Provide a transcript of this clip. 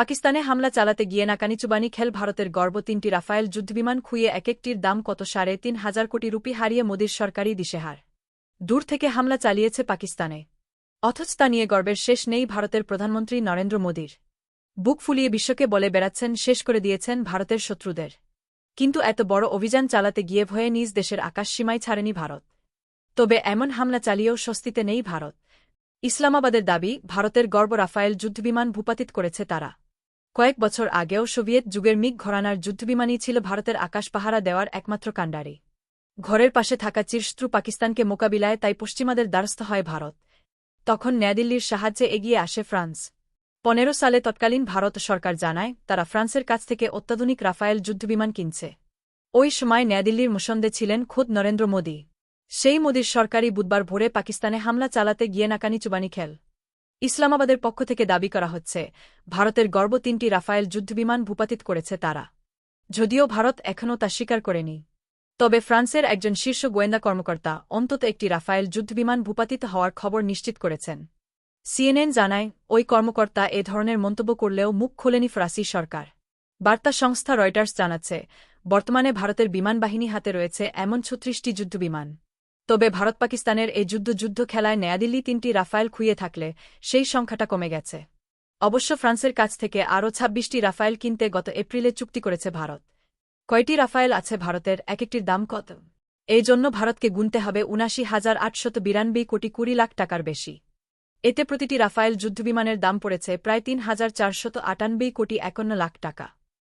পাকিস্তানে হামলা চালাতে গিয়ে নাকানিচুবানি খেল ভারতের গর্ব তিনটি রাফায়েল যুদ্ধবিমান খুইয়ে এক একটির দাম কত সাড়ে তিন হাজার কোটি রুপি হারিয়ে মোদীর সরকারি দিশেহার। দূর থেকে হামলা চালিয়েছে পাকিস্তানে। অথচ তা নিয়ে গর্বের শেষ নেই ভারতের প্রধানমন্ত্রী নরেন্দ্র মোদীর। বুক ফুলিয়ে বিশ্বকে বলে বেড়াচ্ছেন, শেষ করে দিয়েছেন ভারতের শত্রুদের। কিন্তু এত বড় অভিযান চালাতে গিয়ে ভয়ে নিজ দেশের আকাশ আকাশসীমায় ছাড়েনি ভারত। তবে এমন হামলা চালিয়েও স্বস্তিতে নেই ভারত। ইসলামাবাদের দাবি, ভারতের গর্ব রাফায়েল যুদ্ধবিমান ভূপাতিত করেছে তারা। কয়েক বছর আগেও সোভিয়েত যুগের মিগ ঘরানার যুদ্ধবিমানই ছিল ভারতের আকাশ পাহারা দেওয়ার একমাত্র কাণ্ডারি। ঘরের পাশে থাকা চিরশত্রু পাকিস্তানকে মোকাবিলায় তাই পশ্চিমাদের দ্বারস্থ হয় ভারত। তখন নয়াদিল্লির সাহায্যে এগিয়ে আসে ফ্রান্স। পনেরো সালে তৎকালীন ভারত সরকার জানায়, তারা ফ্রান্সের কাছ থেকে অত্যাধুনিক রাফায়েল যুদ্ধবিমান কিনছে। ওই সময় নয়াদিল্লির মুসন্দে ছিলেন খোদ নরেন্দ্র মোদী। সেই মোদীর সরকারি বুধবার ভোরে পাকিস্তানে হামলা চালাতে গিয়ে নাকানি চুবানি খেল। ইসলামাবাদের পক্ষ থেকে দাবি করা হচ্ছে, ভারতের গর্ব তিনটি রাফায়েল যুদ্ধবিমান ভূপাতিত করেছে তারা। যদিও ভারত এখনও তা স্বীকার করেনি। তবে ফ্রান্সের একজন শীর্ষ গোয়েন্দা কর্মকর্তা অন্তত একটি রাফায়েল যুদ্ধবিমান ভূপাতিত হওয়ার খবর নিশ্চিত করেছেন। সিএনএন জানায়, ওই কর্মকর্তা এ ধরনের মন্তব্য করলেও মুখ খোলেনি ফরাসি সরকার। বার্তা সংস্থা রয়টার্স জানাচ্ছে, বর্তমানে ভারতের বিমানবাহিনী হাতে রয়েছে এমন ছত্রিশটি যুদ্ধবিমান। তবে ভারত পাকিস্তানের এই যুদ্ধ যুদ্ধ খেলায় নয়াদিল্লি তিনটি রাফায়েল খুইয়ে থাকলে সেই সংখ্যাটা কমে গেছে। অবশ্য ফ্রান্সের কাছ থেকে আরও ছাব্বিশটি রাফায়েল কিনতে গত এপ্রিলে চুক্তি করেছে ভারত। কয়টি রাফায়েল আছে ভারতের এক একটির দাম কত? এই জন্য ভারতকে গুনতে হবে উনাশি হাজার আটশত বিরানব্বই কোটি কুড়ি লাখ টাকার বেশি। এতে প্রতিটি রাফায়েল যুদ্ধবিমানের দাম পড়েছে প্রায় তিন হাজার চারশত আটানব্বই কোটি একান্ন লাখ টাকা।